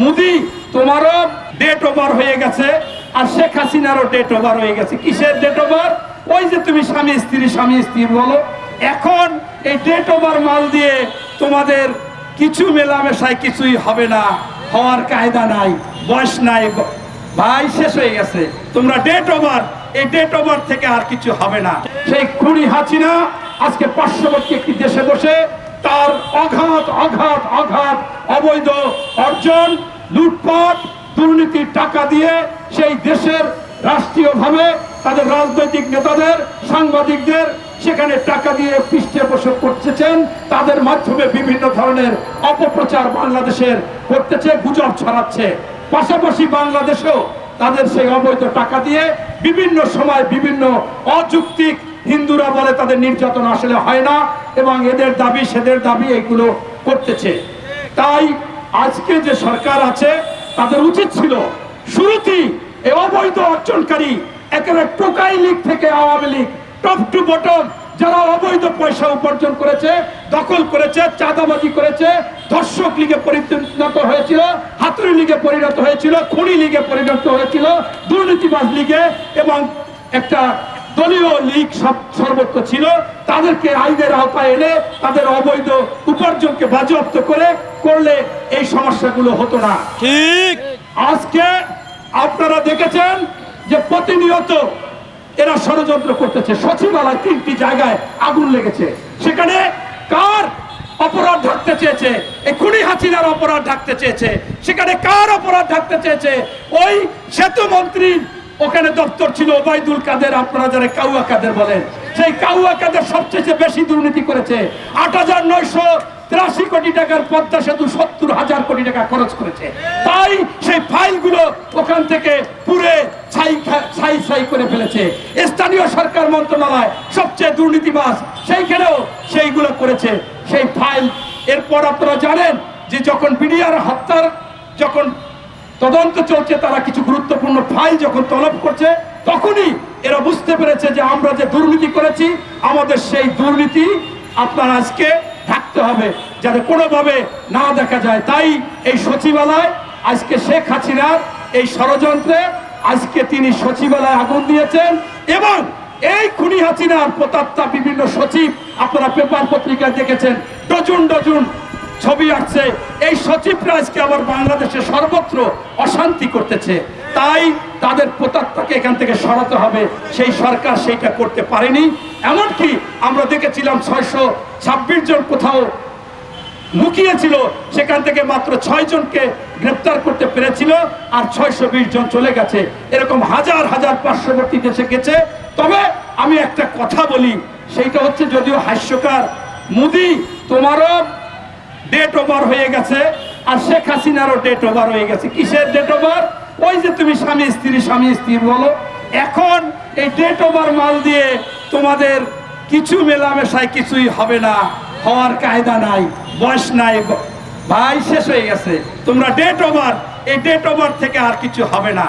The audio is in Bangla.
মোদি, তোমারও ডেট ওভার হয়ে গেছে, আর শেখ হাসিনারও ডেট ওভার হয়ে গেছে। কিসের ডেট ওভার ওই যে তুমি স্বামী স্ত্রী স্বামী স্ত্রী বলো। এখন এই ডেট ওভার মাল দিয়ে তোমাদের কিছু মেলামেশায় কিছুই হবে না, হওয়ার কায়দা নাই, বয়স নাই ভাই, শেষ হয়ে গেছে। তোমরা ডেট ওভার এই ডেট ওভার থেকে আর কিছু হবে না। সেই খুনি হাসিনা আজকে পার্শ্ববর্তী একটি দেশে বসে তার অঘাত অঘাত অঘাত অবৈধ অর্জন, লুটপাট, দুর্নীতির টাকা দিয়ে সেই দেশের রাষ্ট্রীয়ভাবে তাদের রাজনৈতিক নেতাদের, সাংবাদিকদের সেখানে টাকা দিয়ে পৃষ্ঠপোষক করতেছেন। তাদের মাধ্যমে বিভিন্ন ধরনের অপপ্রচার বাংলাদেশের করতেছে, গুজব ছড়াচ্ছে। পাশাপাশি বাংলাদেশেও তাদের সেই অবৈধ টাকা দিয়ে বিভিন্ন সময় বিভিন্ন অযৌক্তিক হিন্দুরা বলে তাদের নির্যাতন আসলে হয় না এবং এদের দাবি, সেদের দাবি এগুলো করতেছে। তাই আজকে যে সরকার আছে, তাদের উচিত ছিল শুরুতেই এই অবৈধ অর্জনকারী, একেবারে টোকাই লীগ থেকে Awami league top to bottom যারা অবৈধ পয়সা উপার্জন করেছে, দখল করেছে, চাঁদাবাজি করেছে, ধর্ষক লীগে পরিণত হয়েছিল, হাতুড়ি লীগে পরিণত হয়েছিল, খনি লীগে পরিণত হয়েছিল, দুর্নীতিবাজ লীগে এবং একটা দলীয় লীগ সব সর্বত্র ছিল তাদেরকে আইনের আওতায় এনে তাদের অবৈধ উপার্জনকে বাজেয়াপ্ত করে করলে এই সমস্যাগুলো হতো না। ঠিক। আজকে আপনারা দেখেছেন যে প্রতিনিয়ত এরা ষড়যন্ত্র করতেছে সচিবালয় তিনটি জায়গায় আগুন লেগেছে। সেখানে কার অপরাধ ঢাকতে চেয়েছে? এই খুনি হাসিনার অপরাধ ঢাকতে চেয়েছে। সেখানে কার অপরাধ ঢাকতে চেয়েছে? ওই সেতু মন্ত্রীর ওখানে দপ্তর ছিল ওবায়দুল কাদের, আপনারা যারা কাউয়া কাদের বলেন, সেই কাউয়া কাদের সবচেয়ে বেশি দুর্নীতি করেছে, আট হাজার নয়শো তিরাশি কোটি টাকার পদ্মা সেতু সত্তর হাজার কোটি টাকা খরচ করেছে। তাই সেই ফাইলগুলো ওখান থেকে পুরে ছাই ছাই করে ফেলেছে। স্থানীয় সরকার মন্ত্রণালয় সবচেয়ে দুর্নীতিবাজ সেইখানেও সেইগুলো করেছে। সেই ফাইল, এরপর আপনারা জানেন যে যখন বিডিআর হত্যার, যখন তদন্ত চলছে, তারা কিছু গুরুত্বপূর্ণ ফাইল যখন তলব করছে, তখনই এরা বুঝতে পেরেছে যে আমরা যে দুর্নীতি করেছি, আমাদের সেই দুর্নীতি আপনার আজকে থাকতে হবে, যাতে কোনোভাবে না দেখা যায়। তাই এই সচিবালয়, আজকে শেখ হাসিনার এই ষড়যন্ত্রে আজকে তিনি সচিবালয়ে আগুন দিয়েছেন এবং এই খুনি হাসিনার প্রতাত্তা বিভিন্ন সচিব আপনারা পেপার পত্রিকায় দেখেছেন, ডজন ডজন ছবি আসছে এই সচিবরা আজকে আবার বাংলাদেশে সর্বত্র অশান্তি করতেছে। তাই তাদের প্রতাত্মাকে এখান থেকে সরাতে হবে। সেই সরকার সেইটা করতে পারেনি। এমনকি আমরা দেখেছিলাম ছয়শো ছাব্বিশ জন কোথাও লুকিয়েছিল। সেখান থেকে মাত্র ছয় জনকে গ্রেপ্তার করতে পেরেছিল আর ছয়শো বিশ জন চলে গেছে। এরকম হাজার হাজার পার্শ্ববর্তী দেশে গেছে। তবে আমি একটা কথা বলি, সেইটা হচ্ছে যদিও হাস্যকার। মোদি, তোমারও ডেট ওভার হয়ে গেছে, আর শেখ হাসিনারও ডেট ওভার হয়ে গেছে। কিসের ডেট ওভার ওই যে তুমি স্বামী স্ত্রী স্বামী স্ত্রী বলো। এখন এই ডেট ওভার মাল দিয়ে তোমাদের কিছু মেলামেশায় কিছুই হবে না, হওয়ার কায়দা নাই, বয়স নাই। ভাই, শেষ হয়ে গেছে। তোমরা ডেট ওভার এই ডেট ওভার থেকে আর কিছু হবে না।